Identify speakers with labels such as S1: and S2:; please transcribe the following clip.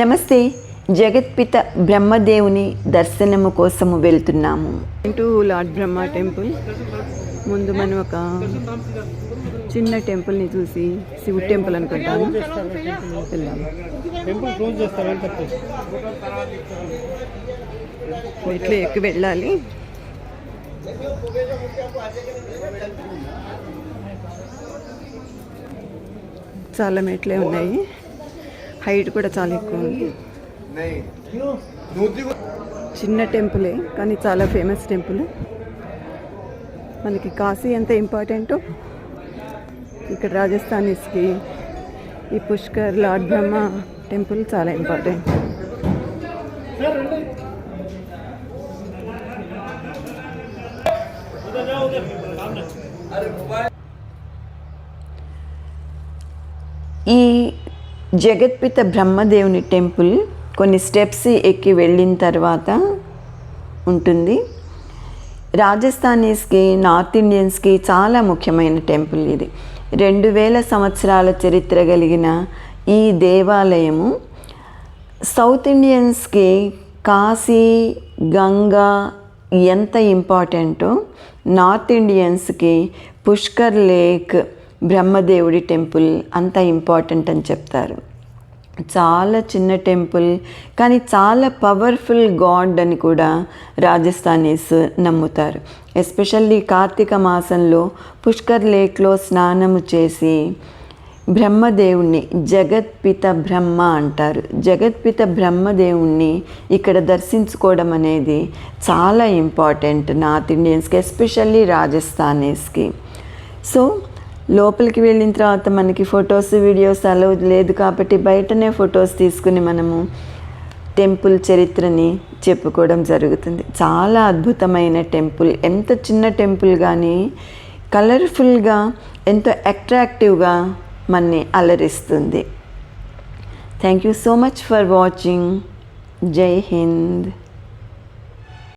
S1: నమస్తే జగత్పిత బ్రహ్మదేవుని దర్శనము కోసము వెళ్తున్నాము.
S2: To lord Brahma temple. ముందు మనం ఒక చిన్న టెంపుల్ని చూసి శివుడు టెంపుల్ వెళ్దాము
S3: చేస్తారని చెప్పేసి
S2: మెట్లు ఎక్కి వెళ్ళాలి. చాలా మెట్లే ఉన్నాయి. హైట్ కూడా చాలా ఎక్కువ ఉంది. చిన్న టెంపులే కానీ చాలా ఫేమస్ టెంపుల్. మనకి కాశీ ఎంత ఇంపార్టెంటో ఇక్కడ రాజస్థానీస్కి ఈ పుష్కర్ లార్డ్ బ్రహ్మ టెంపుల్ చాలా ఇంపార్టెంట్.
S1: ఈ జగత్పిత బ్రహ్మదేవుని టెంపుల్ కొన్ని స్టెప్స్ ఎక్కి వెళ్ళిన తర్వాత ఉంటుంది. రాజస్థానీస్కి నార్త్ ఇండియన్స్కి చాలా ముఖ్యమైన టెంపుల్ ఇది. రెండు వేల సంవత్సరాల చరిత్ర కలిగిన ఈ దేవాలయము సౌత్ ఇండియన్స్కి కాశీ గంగా ఎంత ఇంపార్టెంటో నార్త్ ఇండియన్స్కి పుష్కర్ లేక్ బ్రహ్మదేవుడి టెంపుల్ అంత ఇంపార్టెంట్ అని చెప్తారు. చాలా చిన్న టెంపుల్ కానీ చాలా పవర్ఫుల్ గాడ్ అని కూడా రాజస్థానీస్ నమ్ముతారు. ఎస్పెషల్లీ కార్తీక మాసంలో పుష్కర్ లేక్లో స్నానము చేసి బ్రహ్మదేవుణ్ణి జగత్పిత బ్రహ్మ అంటారు. జగత్పిత బ్రహ్మదేవుణ్ణి ఇక్కడ దర్శించుకోవడం అనేది చాలా ఇంపార్టెంట్ నార్త్ ఇండియన్స్కి ఎస్పెషల్లీ రాజస్థానీస్కి. సో లోపలికి వెళ్ళిన తర్వాత మనకి ఫొటోస్ వీడియోస్ అలౌ లేదు కాబట్టి బయటనే ఫొటోస్ తీసుకుని మనము టెంపుల్ చరిత్రని చెప్పుకోవడం జరుగుతుంది. చాలా అద్భుతమైన టెంపుల్. ఎంత చిన్న టెంపుల్ కానీ కలర్ఫుల్గా ఎంతో అట్రాక్టివ్గా మనని అలరిస్తుంది. Thank you so much for watching జై హింద్